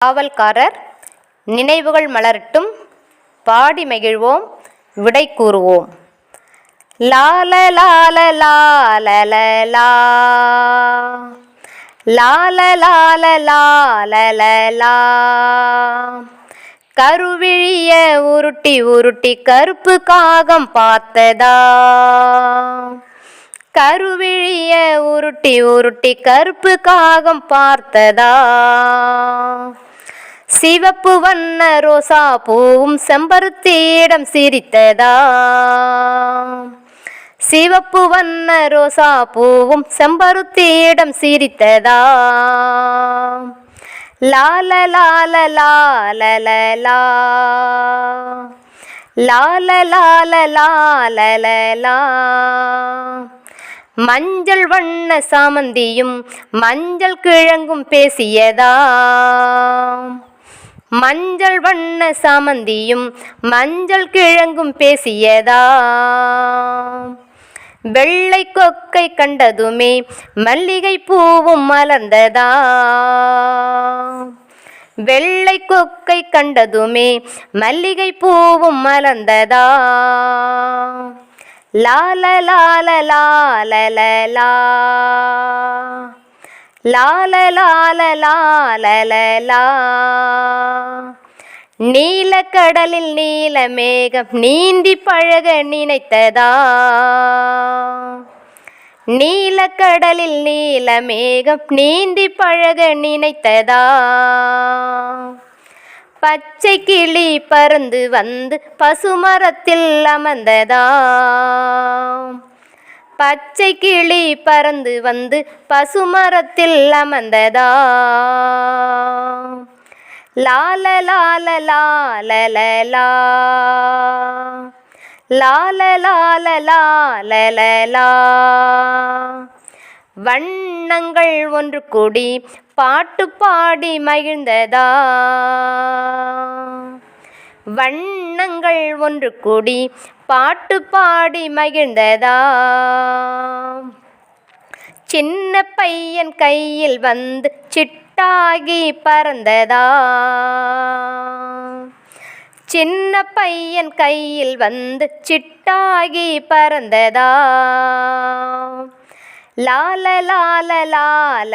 காவல்காரர் நினைவுகள் மலரட்டும் பாடி மகிழ்வோம் விடை கூறுவோம். லால லால லால லா லால லால லால லா. கருவிழிய உருட்டி உருட்டி கருப்பு காகம் பார்த்ததா? கருவிழிய உருட்டி உருட்டி கருப்பு காகம் பார்த்ததா? சிவப்பு வண்ண ரோசா பூவும் செம்பருத்தியிடம் சிரித்ததா? சிவப்பு வண்ண ரோசா பூவும் செம்பருத்தியிடம் சிரித்ததா? லால லால லால லா லால லால லால லா. மஞ்சள் வண்ண சாமந்தியும் மஞ்சள் கிழங்கும் பேசியதா? மஞ்சள் வண்ண சாமந்தியும் மஞ்சள் கிழங்கும் பேசியதா. வெள்ளை கொக்கை கண்டதுமே மல்லிகை பூவும் மலர்ந்ததா. வெள்ளை கொக்கை கண்டதுமே மல்லிகை பூவும் மலர்ந்ததா. லால லால லால லா லால லால லால நீலக்கடலில் நீல மேகம் நீந்தி பழக நினைத்ததா? நீலக்கடலில் நீல மேகம் நீந்தி பழக நினைத்ததா? பச்சை கிளி பறந்து வந்து பசுமரத்தில் அமர்ந்ததா? பச்சை கிளி பறந்து வந்து பசுமரத்தில் அமர்ந்ததா? லால லால லால லால லால லால வண்ணங்கள் ஒன்று கூடி பாட்டு பாடி மகிழ்ந்ததா? வண்ணங்கள் ஒன்று கூடி பாட்டு பாடி மகிழ்ந்ததா? சின்ன பையன் கையில் வந்து சிட்டாகி பறந்ததா? சின்ன பையன் கையில் வந்து சிட்டாகி பறந்ததா? லால லால லால